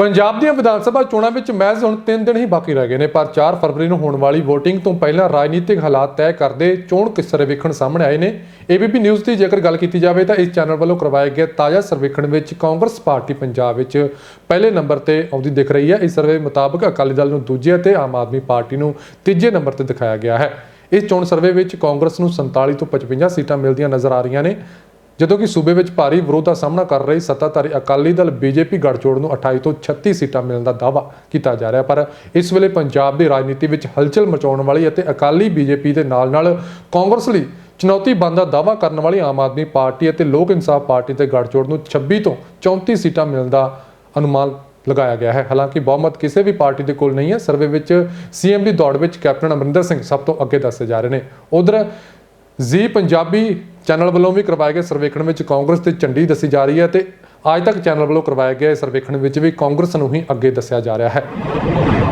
ਪੰਜਾਬ ਦੀਆਂ ਵਿਧਾਨ ਸਭਾ ਚੋਣਾਂ ਵਿੱਚ ਮਹਿਜ਼ ਹੁਣ 3 ਦਿਨ ਹੀ ਬਾਕੀ ਰਹਿ ਗਏ ਨੇ, ਪਰ 4 ਫਰਵਰੀ ਨੂੰ ਹੋਣ ਵਾਲੀ VOTING ਤੋਂ ਪਹਿਲਾਂ ਰਾਜਨੀਤਿਕ ਹਾਲਾਤ ਤੈਅ ਕਰਦੇ ਚੋਣ ਕਿਸ ਸਰਵੇਖਣ ਸਾਹਮਣੇ ਆਏ ਨੇ। ABP ਨਿਊਜ਼ ਦੀ ਜੇਕਰ ਗੱਲ ਕੀਤੀ ਜਾਵੇ ਤਾਂ ਇਸ ਚੈਨਲ ਵੱਲੋਂ ਕਰਵਾਏ ਗਏ ਤਾਜ਼ਾ ਸਰਵੇਖਣ ਵਿੱਚ ਕਾਂਗਰਸ ਪਾਰਟੀ ਪੰਜਾਬ ਵਿੱਚ ਪਹਿਲੇ ਨੰਬਰ ਤੇ ਆਉਂਦੀ ਦਿਖ ਰਹੀ ਹੈ। ਇਸ ਸਰਵੇ ਮੁਤਾਬਕ ਅਕਾਲੀ ਦਲ ਨੂੰ ਦੂਜੇ ਅਤੇ ਆਮ ਆਦਮੀ ਪਾਰਟੀ ਨੂੰ ਤੀਜੇ ਨੰਬਰ ਤੇ ਦਿਖਾਇਆ ਗਿਆ ਹੈ। ਇਸ ਚੋਣ ਸਰਵੇ ਵਿੱਚ ਕਾਂਗਰਸ ਨੂੰ 47 ਤੋਂ 55 ਸੀਟਾਂ ਮਿਲਦੀਆਂ ਨਜ਼ਰ ਆ ਰਹੀਆਂ ਨੇ। ਜਦੋਂ ਕਿ ਸੂਬੇ ਵਿੱਚ ਭਾਰੀ ਵਿਰੋਧ ਦਾ ਸਾਹਮਣਾ ਕਰ ਰਹੀ ਸੱਤਾਧਾਰੀ ਅਕਾਲੀ ਦਲ ਬੀਜੇਪੀ ਗੱਠਜੋੜ ਨੂੰ 28 ਤੋਂ 36 ਸੀਟਾਂ ਮਿਲਣ ਦਾ ਦਾਅਵਾ ਕੀਤਾ ਜਾ ਰਿਹਾ, ਪਰ ਇਸ ਵੇਲੇ ਪੰਜਾਬ ਦੀ ਰਾਜਨੀਤੀ ਵਿੱਚ ਹਲਚਲ ਮਚਾਉਣ ਵਾਲੀ ਅਤੇ ਅਕਾਲੀ ਬੀਜੇਪੀ ਦੇ ਨਾਲ-ਨਾਲ ਕਾਂਗਰਸ ਲਈ ਚੁਣੌਤੀ ਬਣਨ ਦਾ ਦਾਅਵਾ ਕਰਨ ਵਾਲੀ ਆਮ ਆਦਮੀ ਪਾਰਟੀ ਅਤੇ ਲੋਕ ਇਨਸਾਫ ਪਾਰਟੀ ਤੇ ਗੱਠਜੋੜ ਨੂੰ 26 ਤੋਂ 34 ਸੀਟਾਂ ਮਿਲਣ ਦਾ ਅਨੁਮਾਨ ਲਗਾਇਆ ਗਿਆ ਹੈ। ਹਾਲਾਂਕਿ ਬਹੁਮਤ ਕਿਸੇ ਵੀ ਪਾਰਟੀ ਦੇ ਕੋਲ ਨਹੀਂ ਹੈ। ਸਰਵੇ ਵਿੱਚ ਸੀਐਮ ਦੀ ਦੌੜ ਵਿੱਚ ਕੈਪਟਨ ਅਮਰਿੰਦਰ ਸਿੰਘ ਸਭ ਤੋਂ ਅੱਗੇ ਦੱਸੇ ਜਾ ਰਹੇ ਨੇ। ਉਧਰ ਜ਼ੀ, ਪੰਜਾਬੀ ਚੈਨਲ ਵੱਲੋਂ ਵੀ ਕਰਵਾਏ ਗਏ ਸਰਵੇਖਣ ਵਿੱਚ ਕਾਂਗਰਸ ਤੇ ਝੰਡੀ ਦੱਸੀ ਜਾ ਰਹੀ ਹੈ ਤੇ ਅੱਜ ਤੱਕ ਚੈਨਲ ਵੱਲੋਂ ਕਰਵਾਏ ਗਏ ਸਰਵੇਖਣ ਵਿੱਚ ਵੀ ਕਾਂਗਰਸ ਨੂੰ ਹੀ ਅੱਗੇ ਦੱਸਿਆ ਜਾ ਰਿਹਾ ਹੈ।